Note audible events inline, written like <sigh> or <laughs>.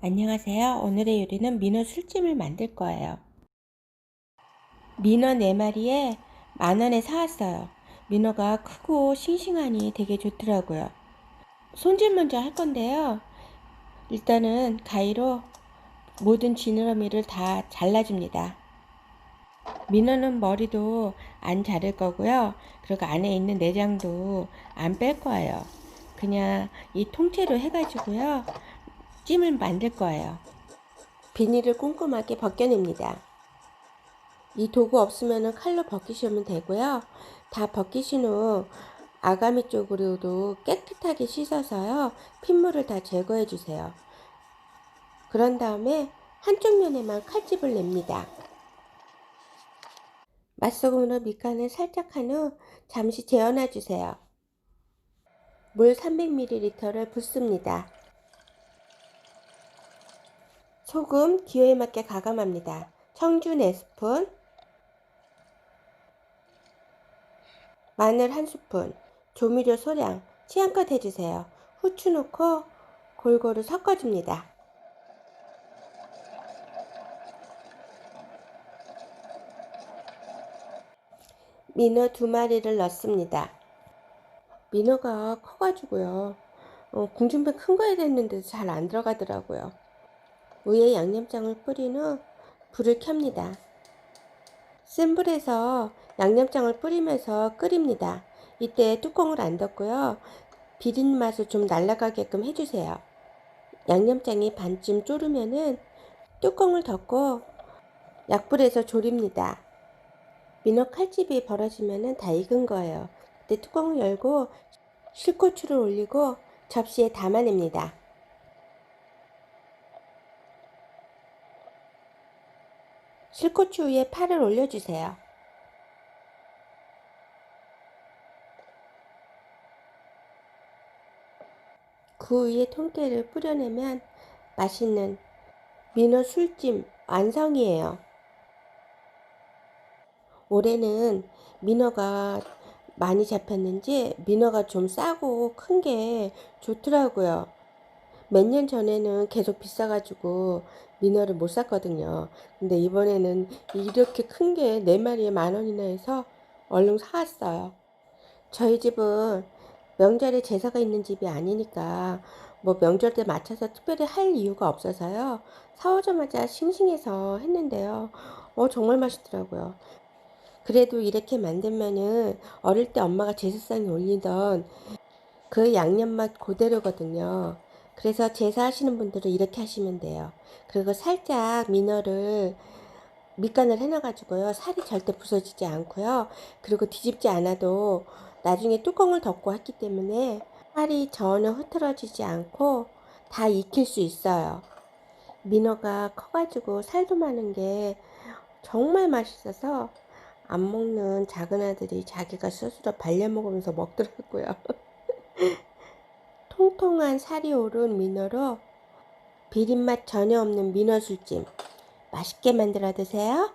안녕하세요. 오늘의 요리는 민어 술찜을 만들 거예요. 민어 4마리에 만원에 사왔어요. 민어가 크고 싱싱하니 되게 좋더라고요. 손질 먼저 할 건데요. 일단은 가위로 모든 지느러미를 다 잘라줍니다. 민어는 머리도 안 자를 거고요. 그리고 안에 있는 내장도 안 뺄 거예요. 그냥 이 통째로 해가지고요. 찜을 만들 거예요. 비닐을 꼼꼼하게 벗겨냅니다. 이 도구 없으면 칼로 벗기시면 되고요. 다 벗기신 후 아가미 쪽으로도 깨끗하게 씻어서요. 핏물을 다 제거해 주세요. 그런 다음에 한쪽 면에만 칼집을 냅니다. 맛소금으로 밑간을 살짝 한 후 잠시 재워놔 주세요. 물 300ml를 붓습니다. 소금 기호에 맞게 가감합니다. 청주 4스푼, 마늘 1스푼, 조미료 소량 취향껏 해주세요. 후추 넣고 골고루 섞어줍니다. 민어 두 마리를 넣습니다. 민어가 커가지고요. 어, 궁중배 큰거 해야 됐는데도 잘 안 들어가더라고요. 위에 양념장을 뿌린 후 불을 켭니다. 센 불에서 양념장을 뿌리면서 끓입니다. 이때 뚜껑을 안 덮고요. 비린 맛을 좀 날아가게끔 해주세요. 양념장이 반쯤 졸으면은 뚜껑을 덮고 약불에서 졸입니다. 민어 칼집이 벌어지면은 다 익은 거예요. 그때 뚜껑을 열고 실고추를 올리고 접시에 담아냅니다. 실고추 위에 파를 올려주세요. 그 위에 통깨를 뿌려내면 맛있는 민어 술찜 완성이에요. 올해는 민어가 많이 잡혔는지 민어가 좀 싸고 큰 게 좋더라고요. 몇 년 전에는 계속 비싸가지고 민어를 못 샀거든요. 근데 이번에는 이렇게 큰 게 네 마리에 만 원이나 해서 얼른 사왔어요. 저희 집은 명절에 제사가 있는 집이 아니니까 뭐 명절 때 맞춰서 특별히 할 이유가 없어서요. 사오자마자 싱싱해서 했는데요. 어, 정말 맛있더라고요. 그래도 이렇게 만들면은 어릴 때 엄마가 제사상에 올리던 그 양념 맛 그대로거든요. 그래서 제사 하시는 분들은 이렇게 하시면 돼요. 그리고 살짝 민어를 밑간을 해놔가지고요. 살이 절대 부서지지 않고요. 그리고 뒤집지 않아도 나중에 뚜껑을 덮고 했기 때문에 살이 전혀 흐트러지지 않고 다 익힐 수 있어요. 민어가 커가지고 살도 많은 게 정말 맛있어서 안 먹는 작은 아들이 자기가 스스로 발려 먹으면서 먹더라고요. <laughs> 통통한 살이 오른 민어로 비린맛 전혀 없는 민어 술찜 맛있게 만들어 드세요.